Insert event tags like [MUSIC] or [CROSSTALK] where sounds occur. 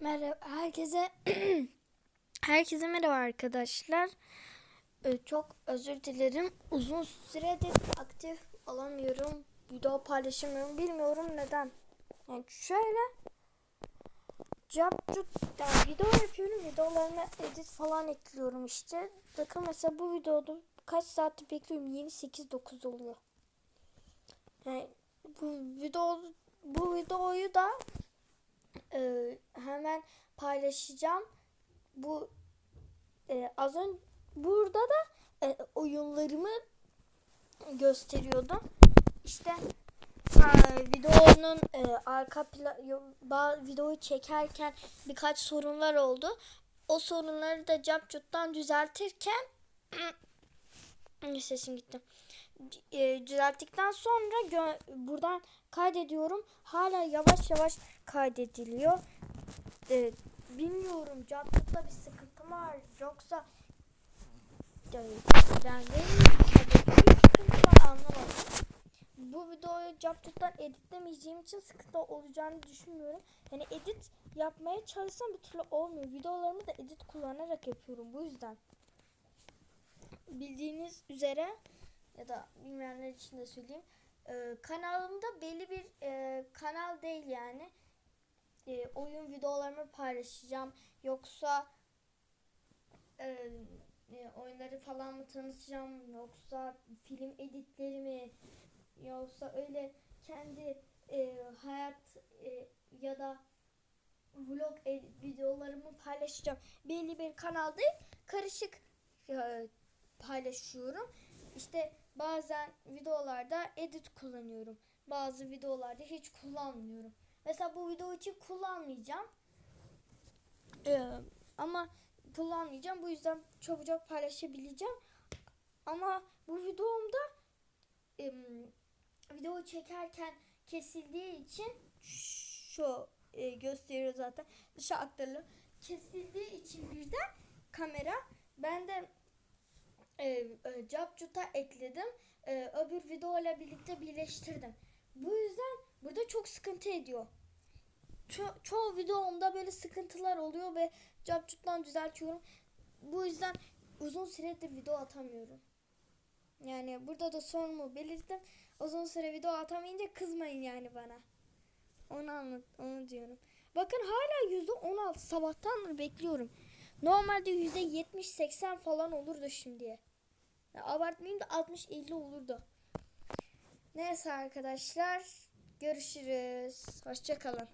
Merhaba herkese [CLEARS THROAT] herkese merhaba arkadaşlar. Ee, çok özür dilerim. Uzun süredir aktif olamıyorum. Video paylaşamıyorum. Bilmiyorum neden. Yani şöyle Capcut yani video yapıyorum. Videolarına edit falan ekliyorum işte. Bakın mesela bu videoda kaç saattir bekliyorum. Yeni 8-9 oluyor. Yani bu video bu videoyu da e, hemen paylaşacağım. Bu e, az önce burada da e, oyunlarımı gösteriyordum. İşte ha, videonun e, arka plan videoyu çekerken birkaç sorunlar oldu. O sorunları da Capcut'tan düzeltirken [CLEARS THROAT] sesim gitti. E, düzelttikten sonra buradan kaydediyorum. Hala yavaş yavaş kaydediliyor. E, bilmiyorum Capcut'ta bir sıkıntı mı var yoksa var anlamadım. Bu videoyu Capcut'tan editlemeyeceğim için sıkıntı olacağını düşünmüyorum. Yani edit yapmaya çalışsam bir türlü olmuyor. Videolarımı da edit kullanarak yapıyorum bu yüzden. Bildiğiniz üzere ya da bilmeyenler için de söyleyeyim. Ee, kanalımda belli bir e, kanal değil yani. E, oyun videolarımı paylaşacağım. Yoksa e, e, oyunları falan mı tanıtacağım? Yoksa film editlerimi yoksa öyle kendi e, hayat e, ya da vlog ed- videolarımı paylaşacağım. Belli bir kanal değil, karışık e, paylaşıyorum. İşte bazen videolarda edit kullanıyorum. Bazı videolarda hiç kullanmıyorum. Mesela bu video için kullanmayacağım. Ee, ama kullanmayacağım. Bu yüzden çabucak paylaşabileceğim. Ama bu videomda em, video çekerken kesildiği için şu e, gösteriyor zaten dışa aktarılıyor. Kesildiği için birden kamera ben de e, e, Capcut'a ekledim. E, öbür video ile birlikte birleştirdim. Bu yüzden burada çok sıkıntı ediyor. Ço- çoğu videomda böyle sıkıntılar oluyor ve Capcut'tan düzeltiyorum. Bu yüzden uzun süredir video atamıyorum. Yani burada da sorumu belirttim. Uzun süre video atamayınca kızmayın yani bana. Onu anlat, onu diyorum. Bakın hala yüzde 16 sabahtandır bekliyorum. Normalde yüzde 70-80 falan olurdu şimdiye. Ya abartmayayım da 60-50 olurdu. Neyse arkadaşlar. Görüşürüz. Hoşçakalın.